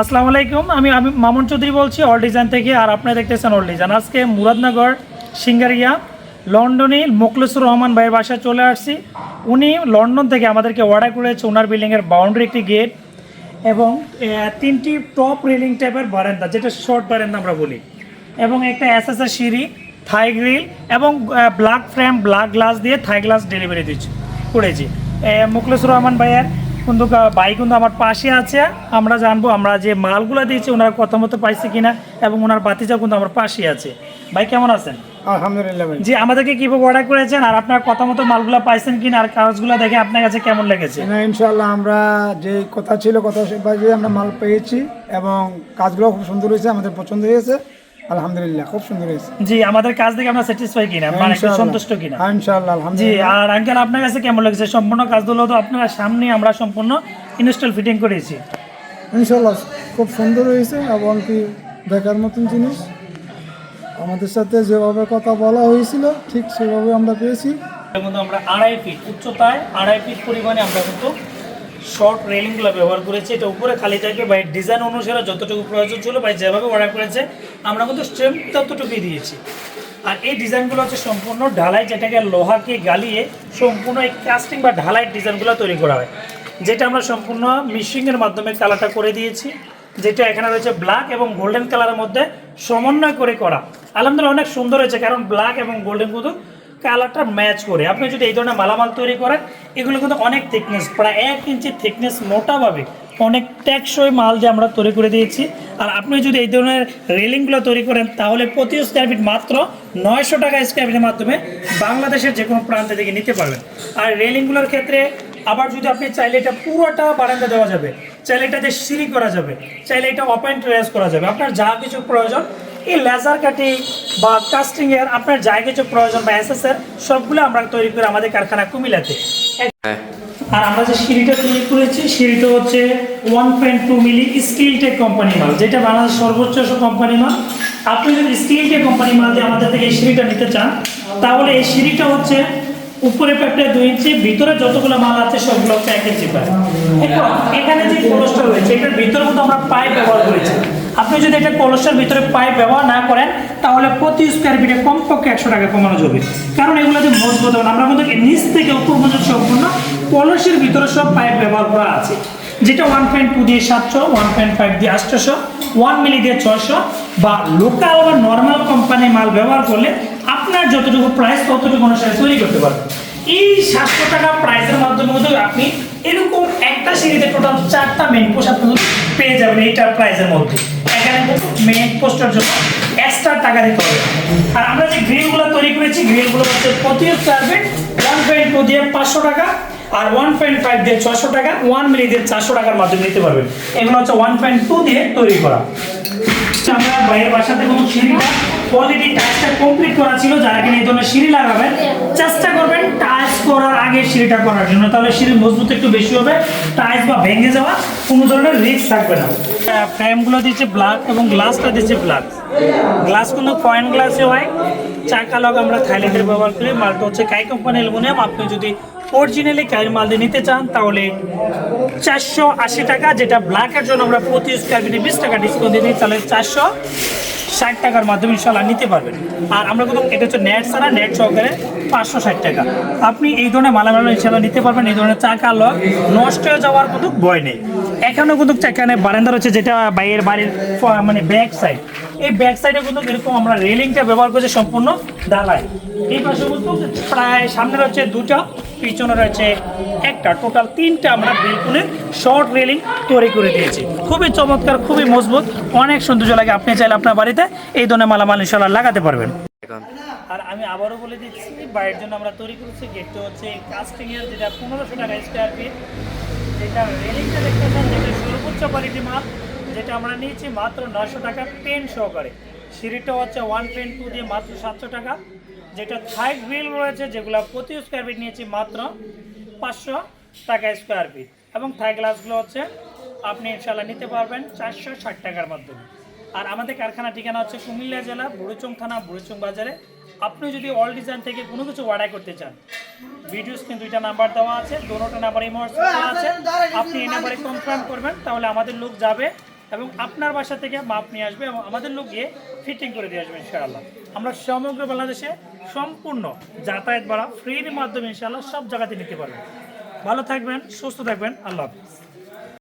আসসালামু আলাইকুম, আমি আমি মামুন চৌধুরী বলছি অল ডিজাইন থেকে, আর আপনারা দেখতেছেন অল ডিজাইন আজকে মুরাদনগর, সিঙ্গারিয়া, লন্ডনে মোকলেসুর রহমান ভাইয়ের বাসায় চলে আসছি। উনি লন্ডন থেকে আমাদেরকে অর্ডার করেছে ওনার বিল্ডিংয়ের বাউন্ডারি একটি গেট এবং তিনটি টপ রেলিং টাইপের বারান্দা, যেটা শর্ট বারান্দা আমরা বলি। এবং একটা এসএসএর সিঁড়ি থাই গ্রিল এবং ব্ল্যাক ফ্রেম ব্ল্যাক গ্লাস দিয়ে থাই গ্লাস ডেলিভারি দিচ্ছি করেছি। মুখলেসুর রহমান ভাইয়ের কিন্তু ভাই কিন্তু আমার পাশে আছে। আমরা জানব আমরা যে মালগুলো দিয়েছি ওনার কথা মতো পাইছে কিনা এবং ওনার বাতিজাও কিন্তু আমার পাশে আছে। ভাই কেমন আছেন? আলহামদুলিল্লাহ ভাই। জি আমাদেরকে কীভাবে অর্ডার করেছেন আর আপনার কথা মতো মালগুলো পাইছেন কিনা আর কাগজগুলো দেখে আপনার কাছে কেমন লেগেছে? না ইনশাল্লাহ আমরা যে কথা ছিল কথা আমরা মাল পেয়েছি এবং কাজগুলো খুব সুন্দর হয়েছে আমাদের পছন্দ হয়েছে। আলহামদুলিল্লাহ খুব সুন্দর হয়েছে। জি আমাদের কাজ দেখে আমরা স্যাটিসফাই কিনা মানে সন্তুষ্ট কিনা। ইনশাআল্লাহ জি আর আঙ্কেল আপনার কাছে কেমন লেগেছে? সম্পূর্ণ কাজগুলো তো আপনার সামনে আমরা সম্পূর্ণ ইনস্টল ফিটিং করেছি। ইনশাল্লাহ খুব সুন্দর হয়েছে এবং কি দেখার মতন জিনিস। আমাদের সাথে যেভাবে কথা বলা হয়েছিল ঠিক সেভাবে আমরা পেয়েছি। আমরা আড়াই ফিট উচ্চতায় আড়াই ফিট পরিমাণে আমরা কিন্তু শর্ট রেলিংগুলো ব্যবহার করেছি। এটা উপরে খালি থাকবে বা ডিজাইন অনুসারে যতটুকু প্রয়োজন ছিল বা যেভাবে অর্ডার করেছে, আমরা কিন্তু স্ট্রেম ততটুকুই দিয়েছি। আর এই ডিজাইনগুলো হচ্ছে সম্পূর্ণ ঢালাই, যেটাকে লোহাকে গালিয়ে সম্পূর্ণ এই কাস্টিং বা ঢালাই ডিজাইনগুলো তৈরি করা হয়। যেটা আমরা সম্পূর্ণ মিশিংয়ের মাধ্যমে কালারটা করে দিয়েছি। যেটা এখানে রয়েছে ব্ল্যাক এবং গোল্ডেন কালারের মধ্যে সমন্বয় করে করা। আলহামদুলিল্লাহ, অনেক সুন্দর হয়েছে, কারণ ব্ল্যাক এবং গোল্ডেন কিন্তু কালারটা ম্যাচ করে। আপনি যদি এই ধরনের মালামাল তৈরি করেন, এগুলো কিন্তু অনেক থিকনেস প্রায় এক ইঞ্চি থিকনেস মোটাভাবে অনেক টেকসই মাল যে আমরা তৈরি করে দিয়েছি। আর আপনি যদি এই ধরনের রেলিংগুলো তৈরি করেন, তাহলে প্রতি স্কোয়ার ফিট মাত্র নয়শো টাকা স্কোয়ার ফিটের মাধ্যমে বাংলাদেশের যে কোনো প্রান্ত থেকে নিতে পারবেন। আর রেলিংগুলোর ক্ষেত্রে আবার যদি আপনি চাইলে এটা পুরোটা বারান্দা দেওয়া যাবে। চাইলে এটাতে সিঁড়ি করা যাবে। চাইলে এটা ওপেন টেরেস করা যাবে। আপনার যা কিছু প্রয়োজন, এই লেজার কাটিং বা কাস্টিং এর আপনার যা কিছু প্রয়োজন বা এর সবগুলো আমরা তৈরি করে আমাদের কারখানা কুমিল্লাতে। আর আমরা যে সিঁড়িটা তৈরি করেছি সিঁড়িটা হচ্ছে one point two milli Skill Tech company মাল যেটা বাংলাদেশ সর্বোচ্চ কোম্পানি মাল। আপনি যদি স্কিল টেক কোম্পানি মাল দিয়ে আমাদের থেকে এই সিঁড়িটা নিতে চান তাহলে এই সিঁড়িটা হচ্ছে উপরে প্যাপটা দুই ইঞ্চি ভিতরে যতগুলো মাল আছে সবগুলো হচ্ছে এক ইঞ্চি পায় এখন এখানে যে কলসটা রয়েছে এটার ভিতরে মতো আমরা পাইপ ব্যবহার করেছি। আপনি যদি এটা কলসের ভিতরে পাইপ ব্যবহার না তাহলে প্রতি স্কোয়ার ফিটে কমপক্ষে একশো টাকা কমানো যাবে। কারণ এগুলো যে মজবুত হবে আমরা কিন্তু নিচ থেকে উপর পর্যন্ত সম্পূর্ণ কলসের ভিতরে সব পাইপ ব্যবহার করা আছে। যেটা ওয়ান পয়েন্ট টু দিয়ে সাতশো ওয়ান পয়েন্ট ফাইভ দিয়ে আটশোশো ওয়ান মিলি দিয়ে ছয়শো বা লোকাল বা নর্মাল কোম্পানির মাল ব্যবহার করলে আপনার যতটুকু প্রাইস ততটুকু অনুসারে তৈরি করতে পারবেন। এই সাতশো টাকা প্রাইসের মাধ্যমে কিন্তু আপনি এরকম একটা সিঁড়িতে টোটাল চারটা মেন পোস্ট আপনি পেয়ে যাবেন এইটার প্রাইসের মধ্যে। এখানে মেন পোস্টার জন্য এক্সট্রা টাকা দিতে হবে। আর আমরা যে গ্রিলগুলো তৈরি করেছি, গ্রিলগুলো হচ্ছে প্রতি ফিট ওয়ান পয়েন্ট টু দিয়ে পাঁচশো টাকা আর ওয়ান পয়েন্ট ফাইভ দিয়ে ছশো টাকা ওয়ান মিলি দিয়ে চারশো টাকার মাধ্যমে নিতে পারবেন। এগুলো হচ্ছে ওয়ান পয়েন্ট টু দিয়ে তৈরি করা। আমরা বাইরের বাসাতে কোনো সিঁড়িটা। কোয়ালিটি টাইলসটা কমপ্লিট করা ছিল, যারা কিনা এই ধরনের সিঁড়ি লাগাবেন, চেষ্টা করবেন আগে সিঁড়িটা করার জন্য। তাহলে সিঁড়ি মজবুত একটু বেশি হবে, টাইলস বা ভেঙে যাওয়া কোনো ধরনের রিস্ক থাকবে না। ফ্রেমগুলো দিচ্ছে ব্ল্যাক এবং গ্লাসটা দিচ্ছে ব্ল্যাক গ্লাস কোনো পয়েন্ট গ্লাসে হয়। চাকা লগ আমরা থাইল্যান্ডের ব্যবহার করি মালটা হচ্ছে কাই কোম্পানি অ্যালুমিনিয়াম আপনি যদি অরিজিনালি কাইয়ের মাল দিয়ে নিতে চান, তাহলে চারশো আশি টাকা, যেটা ব্ল্যাকের জন্য আমরা প্রতি স্কোয়ার ফিটে বিশ টাকা ডিসকাউন্ট দিয়ে দিই, তাহলে চারশো ষাট টাকার মাধ্যমে ইনশাল্লাহ নিতে পারবেন। আর আমরা কিন্তু এটা হচ্ছে নেট ছাড়া নেট সহকারে পাঁচশো ষাট টাকা। আপনি এই ধরনের মালামাল ইনশাল্লাহ নিতে পারবেন, এই ধরনের চাকা লক, নষ্ট হয়ে যাওয়ার কিন্তু ভয় নেই। এখানেও কিন্তু এখানে বারান্দা রয়েছে যেটা বাইরের বাড়ির মানে ব্যাক সাইড এই ব্যাক সাইডে কিন্তু এরকম আমরা রেলিংটা ব্যবহার করছি সম্পূর্ণ ঢালাই। এই পাশে কিন্তু প্রায় সামনে রয়েছে দুটা, পিছনে রয়েছে একটা। টোটাল তিনটা আমরা বিলকুলের শর্ট রেলিং তৈরি করে দিয়েছি। খুবই চমৎকার, খুবই মজবুত, অনেক সৌন্দর্য লাগে। আপনি চাইলে আপনার বাড়িতে এই ধরনের মালামাল ইনশাল্লাহ লাগাতে পারবেন। আমি আবারও বলে দিচ্ছি, বাইরের জন্য আমরা তৈরি করেছি গেটটা হচ্ছে কাস্টিং এর যেটা পনেরোশো টাকা স্কোয়ার ফিট যেটা রেলিংটা দেখতেছেন যেটা সর্বোচ্চ কোয়ালিটি মাল, যেটা আমরা নিয়েছি মাত্র নশো টাকা পেন সহকারে। সিঁড়িটা হচ্ছে ওয়ান পেন টু দিয়ে মাত্র সাতশো টাকা। যেটা থাই গ্রিল রয়েছে, যেগুলো প্রতি স্কোয়ার ফিট নিয়েছি মাত্র পাঁচশো টাকা স্কোয়ার ফিট এবং থাই গ্লাসগুলো হচ্ছে আপনি ইনশাল্লাহ নিতে পারবেন চারশো ষাট টাকার মাধ্যমে। আর আমাদের কারখানা ঠিকানা হচ্ছে কুমিল্লা জেলা, বুড়িচং থানা, বুড়িচং বাজারে। আপনি যদি অল ডিজাইন থেকে কোনো কিছু অর্ডার করতে চান ভিডিও স্ক্রিন দুইটা নাম্বার দেওয়া আছে দোনোটা নাম্বার হোয়াটসঅ্যাপ আছে। আপনি এই নাম্বারে কনফার্ম করবেন, তাহলে আমাদের লোক যাবে এবং আপনার বাসা থেকে মাপ নিয়ে আসবে এবং আমাদের লোক গিয়ে ফিটিং করে দিয়ে আসবে ইনশাআল্লাহ। আমরা সমগ্র বাংলাদেশে সম্পূর্ণ যাতায়াত ভাড়া ফ্রির মাধ্যমে ইনশাআল্লাহ সব জায়গাতে নিতে পারবেন। ভালো থাকবেন, সুস্থ থাকবেন, আল্লাহ হাফিজ।